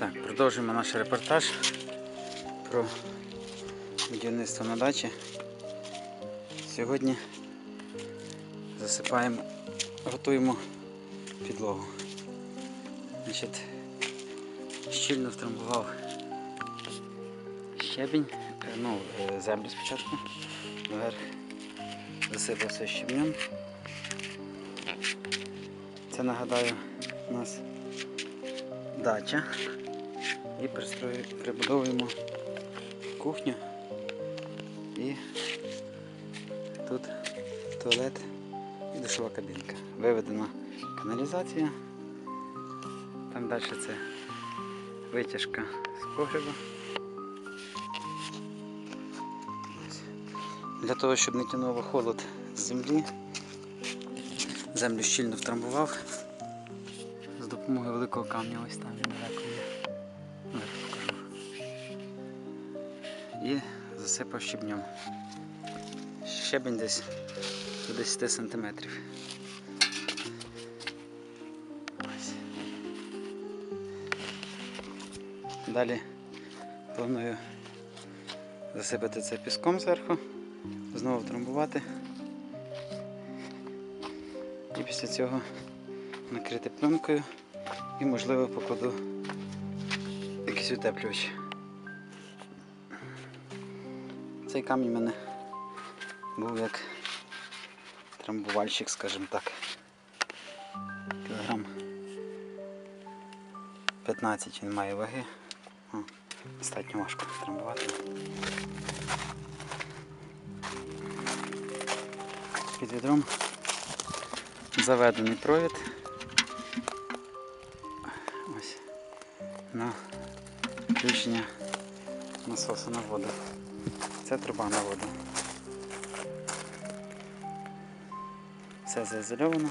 Так, продовжуємо наш репортаж про будівництво на дачі. Сьогодні засипаємо, готуємо підлогу. Значить, щільно втрамбував щебінь, е, ну, е, землю спочатку, вверх, засипав все щебнем. Це нагадаю у нас дача і прибудовуємо кухню і тут туалет і душова кабінка. Виведена каналізація. Там далі це витяжка з погреба. Для того, щоб не тянуло холод з землі, землю щільно втрамбував з допомогою великого камня, ось там він далеко є. І засипав щебнем. Щебень десь до 10 сантиметрів. Далі планую засипати це піском зверху, знову втрамбувати. І після цього накрити пленкою і можливо покладу якийсь утеплювач. Цей камінь в мене був як трамбувальщик, скажімо так. Кілограм 15 він має ваги. О, достатньо важко трамбувати. Під відром заведений провід. Ось на включення насосу на воду. Це труба на воду. Все заізольовано.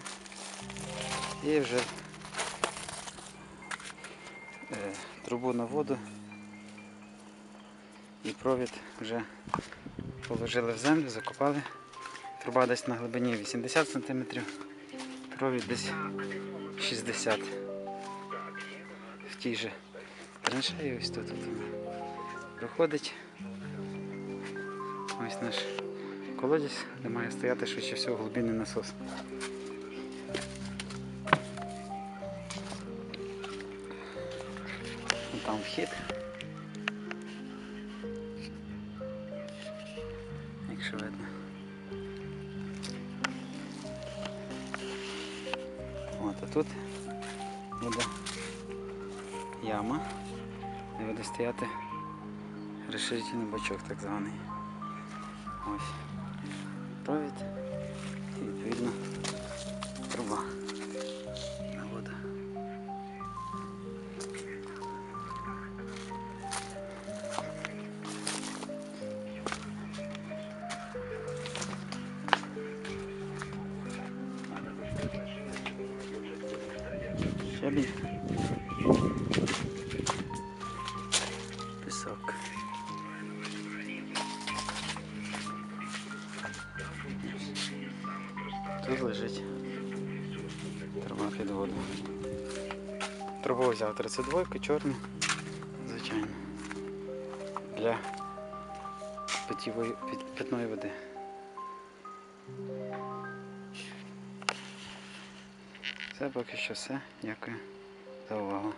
І вже е, трубу на воду і провід вже положили в землю, закопали. Труба десь на глибині 80 см, провід десь 60 в тій же траншеї ось тут, проходить. Ось наш колодязь, де має стояти швидше всього глибинний насос. Там вхід. Якщо видно. От, а тут буде яма, де буде стояти розширительний бачок так званий. Ось. Провід і відповідно труба на воду. Щебінь. Пісок. Тут лежить труба під воду. Трубу взяв 32 чорну, звичайно. Для питьової, питної води. Це поки що все. Дякую за увагу.